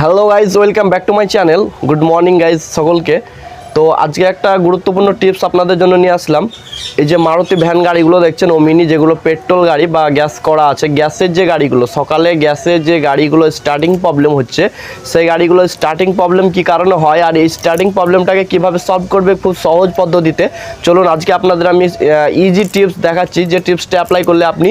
Hello guys welcome back to my channel good morning guys সকলকে। তো আজকে একটা গুরুত্বপূর্ণ টিপস আপনাদের জন্য নিয়ে আসলাম। এই যে মারুতি ভ্যান গাড়িগুলো দেখছেন ওমিনি যেগুলো পেট্রোল গাড়ি বা গ্যাস করা আছে গ্যাসের যে গাড়িগুলো সকালে গ্যাসের যে গাড়িগুলো স্টার্টিং প্রবলেম হচ্ছে সেই গাড়িগুলো স্টার্টিং প্রবলেম কি কারণে হয় আর এই স্টার্টিং প্রবলেমটাকে কীভাবে সলভ করবে খুব সহজ পদ্ধতিতে? চলুন আজকে আপনাদের আমি ইজি টিপস দেখাচ্ছি যে টিপসটা অ্যাপ্লাই করলে আপনি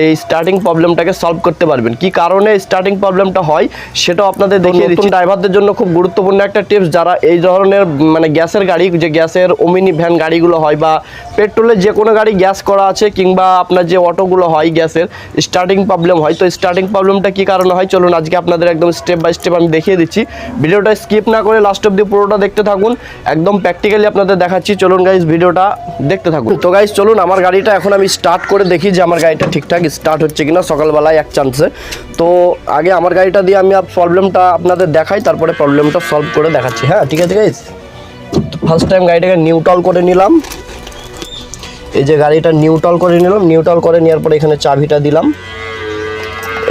এই স্টার্টিং প্রবলেমটাকে সলভ করতে পারবেন। কি কারণে স্টার্টিং প্রবলেমটা হয় সেটাও আপনাদের দেখিয়ে দিচ্ছি। ড্রাইভারদের জন্য খুব গুরুত্বপূর্ণ একটা টিপস যারা এই ধরনের মানে গ্যাসের গাড়ি, যে গ্যাসের ওমিনি ভ্যান গাড়িগুলো হয় বা পেট্রোলের যে কোনো গাড়ি গ্যাস করা আছে কিংবা আপনার যে অটোগুলো হয় গ্যাসের স্টার্টিং প্রবলেম হয়। তো স্টার্টিং প্রবলেমটা কী কারণে হয়? চলুন আজকে আপনাদের একদম স্টেপ বাই স্টেপ আমি দেখিয়ে দিচ্ছি। ভিডিওটা স্কিপ না করে লাস্ট অব্দি পুরোটা দেখতে থাকুন। একদম প্র্যাকটিক্যালি আপনাদের দেখাচ্ছি। চলুন গাইজ ভিডিওটা দেখতে থাকুন। তো গাইজ চলুন আমার গাড়িটা এখন আমি স্টার্ট করে দেখি যে আমার গাড়িটা ঠিকঠাক স্টার্ট হচ্ছে কিনা। সকালবেলায় এক চান্সে তো আগে আমার গাড়িটা দিয়ে আমি প্রবলেমটা আপনাদের দেখাই, তারপরে প্রবলেমটা সলভ করে দেখাচ্ছি। হ্যাঁ ঠিক আছে গাইজ ফার্স্ট টাইম গাড়িটাকে নিউট্রাল করে নিলাম। এই যে গাড়িটা নিউট্রাল করে নিলাম নিউট্রাল করে নেওয়ার পরে এখানে চাবিটা দিলাম।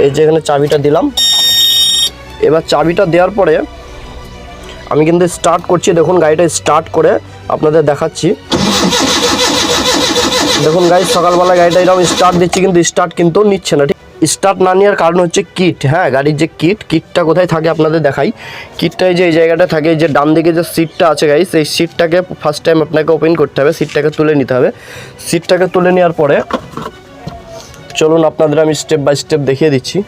এই যে এখানে চাবিটা দিলাম। এবার চাবিটা দেওয়ার পরে আমি কিন্তু স্টার্ট করছি। দেখুন গাড়িটা স্টার্ট করে আপনাদের দেখাচ্ছি। দেখুন গাড়ি সকালবেলা গাড়িটা এরকম স্টার্ট দিচ্ছি, কিন্তু স্টার্ট কিন্তু নিচ্ছে না, ঠিক স্টার্ট না নেওয়ার কারণ হচ্ছে কিট হ্যাঁ গাড়ির যে কিট কিটটা কোথায় থাকে আপনাদের দেখাই। কিটটা যে এই জায়গাটা থাকে যে ডান দিকে যে সিটটা আছে গাড়ি সেই সিটটাকে ফার্স্ট টাইম আপনাকে ওপেন করতে হবে সিটটাকে তুলে নিতে হবে। সিটটাকে তুলে নেওয়ার পরে চলুন আপনাদের আমি স্টেপ বাই স্টেপ দেখিয়ে দিচ্ছি।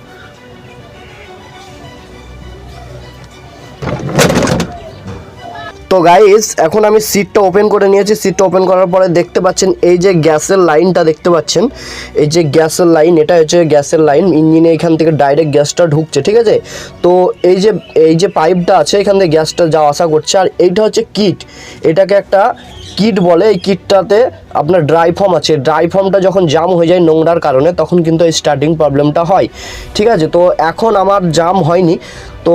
তো গাইস এখন আমি সিটটা ওপেন করে নিয়েছি। সিটটা ওপেন করার পরে দেখতে পাচ্ছেন, এই যে গ্যাসের লাইনটা দেখতে পাচ্ছেন, এই যে গ্যাসের লাইন, এটা হচ্ছে গ্যাসের লাইন, ইঞ্জিনে এখান থেকে ডাইরেক্ট গ্যাসটা ঢুকছে, ঠিক আছে? তো এই যে এই যে পাইপটা আছে, এখান থেকে গ্যাসটা যাওয়া আসা করছে, আর এইটা হচ্ছে কিট এটাকে একটা কিট বলে, এই কিটটাতে আপনার ড্রাই ফর্ম আছে। ড্রাই ফর্মটা যখন জাম হয়ে যায় নোংরার কারণে, তখন কিন্তু এই স্টার্টিং প্রবলেমটা হয়, ঠিক আছে? তো এখন আমার জাম হয়নি। তো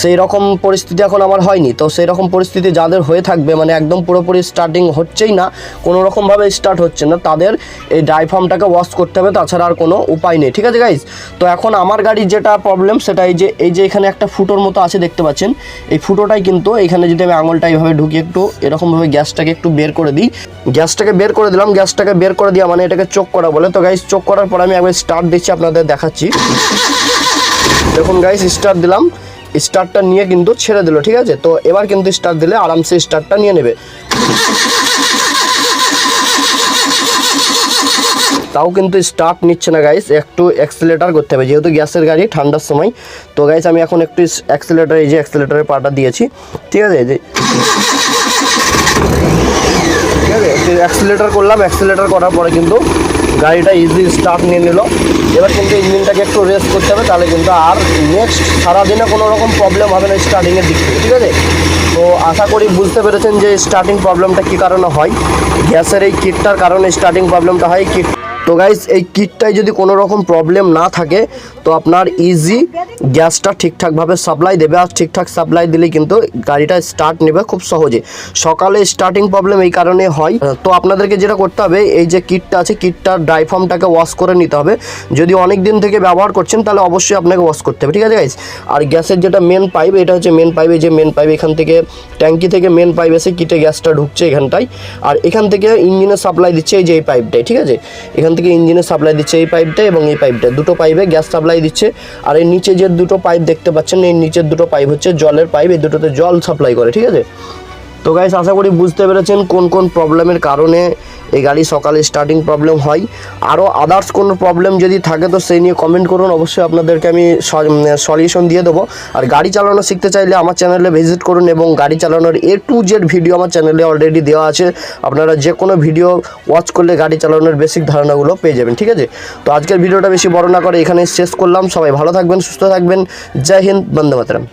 সেই রকম পরিস্থিতি এখন আমার হয়নি। তো সেই রকম পরিস্থিতি যাদের হয়ে থাকবে মানে একদম পুরোপুরি স্টার্টিং হচ্ছেই না কোনো রকমভাবে স্টার্ট হচ্ছে না, তাদের এই ড্রাই ফর্মটাকে ওয়াশ করতে হবে, তাছাড়া আর কোনো উপায় নেই। ঠিক আছে গাইজ তো এখন আমার গাড়ির যেটা প্রবলেম সেটা এই যে এই যে এখানে একটা ফুটোর মতো আছে দেখতে পাচ্ছেন, এই ফুটোটাই কিন্তু এখানে যদি আমি আঙুলটা এইভাবে ঢুকি একটু, এরকমভাবে গ্যাসটাকে একটু বের করে দিই। গ্যাসটাকে বের করে দিলাম, গ্যাসটাকে বের করে দেওয়া মানে এটাকে চোখ করা বলে। তো গাইজ চোখ করার পর আমি একবার স্টার্ট দিচ্ছি, আপনাদের দেখাচ্ছি। দেখুন গাইস স্টার্ট দিলাম। স্টার্টটা নিয়ে কিন্তু ছেড়ে দিল, ঠিক আছে? তো এবার কিন্তু স্টার্ট দিলে আরামসে স্টার্টটা নিয়ে নেবে। তাও কিন্তু স্টার্ট নিচ্ছে না গাইস একটু অ্যাক্সিলেটার করতে হবে, যেহেতু গ্যাসের গাড়ি ঠান্ডার সময়। তো গাইস আমি এখন একটু অ্যাক্সিলেটার এই যে অ্যাক্সিলেটারের পাটা দিয়েছি, ঠিক আছে? যে ঠিক আছে? অ্যাক্সিলেটার করলাম অ্যাক্সিলেটার করার পরে কিন্তু গাড়িটা ইজি স্টার্ট নিয়ে নিল। এবার কিন্তু ইঞ্জিনটাকে একটু রেস্ট করতে হবে, তাহলে কিন্তু আর নেক্সট সারাদিনে কোনো রকম প্রবলেম হবে না স্টার্টিংয়ের দিক থেকে, ঠিক আছে? তো আশা করি বুঝতে পেরেছেন যে স্টার্টিং প্রবলেমটা কী কারণে হয়। গ্যাসের এই কিটটার কারণে স্টার্টিং প্রবলেমটা হয়। কিট তো গাইজ এই কিটটায় যদি কোনো রকম প্রবলেম না থাকে, তো আপনার ইজি গ্যাসটা ঠিকঠাকভাবে সাপ্লাই দেবে। আর ঠিকঠাক সাপ্লাই দিলে কিন্তু গাড়িটা স্টার্ট নেবে খুব সহজে। সকালে স্টার্টিং প্রবলেম এই কারণে হয়। তো আপনাদেরকে যেটা করতে হবে, এই যে কিটটা আছে কিটটার ড্রাইফর্মটাকে ওয়াশ করে নিতে হবে। যদি অনেক দিন থেকে ব্যবহার করছেন, তাহলে অবশ্যই আপনাকে ওয়াশ করতে হবে, ঠিক আছে গাইজ আর গ্যাসের যেটা মেন পাইপ এটা হচ্ছে মেন পাইপ এই যে মেন পাইপ এখান থেকে ট্যাঙ্কি থেকে মেন পাইপ এসে কিটে গ্যাসটা ঢুকছে এখানটায়। আর এখান থেকে ইঞ্জিনের সাপ্লাই দিচ্ছে এই যে এই পাইপটাই ঠিক আছে? এখান থেকে ইঞ্জিনে সাপ্লাই দিচ্ছে এই পাইপটা এবং এই পাইপটা। দুটো পাইপে গ্যাস সাপ্লাই দিচ্ছে। আর এই নিচে যে দুটো পাইপ দেখতে পাচ্ছেন এই নিচের দুটো পাইপ হচ্ছে জলের পাইপ, এই দুটোতে জল সাপ্লাই করে, ঠিক আছে? তো গাইস আশা করি বুঝতে পেরেছেন কোন কোন প্রবলেমের কারণে এই গাড়ি সকালে স্টার্টিং প্রবলেম হয়। আরও আদার্স কোনো প্রবলেম যদি থাকে তো সেই নিয়ে কমেন্ট করুন। অবশ্যই আপনাদেরকে আমি সলিউশন দিয়ে দেবো। আর গাড়ি চালানো শিখতে চাইলে আমার চ্যানেলে ভিজিট করুন এবং গাড়ি চালানোর এ টু জেড ভিডিও আমার চ্যানেলে অলরেডি দেওয়া আছে। আপনারা যে কোনো ভিডিও ওয়াচ করলে গাড়ি চালানোর বেসিক ধারণাগুলো পেয়ে যাবেন, ঠিক আছে? তো আজকের ভিডিওটা বেশি বড় না করে এখানে শেষ করলাম। সবাই ভালো থাকবেন, সুস্থ থাকবেন। জয় হিন্দ, বন্দে মাতরম।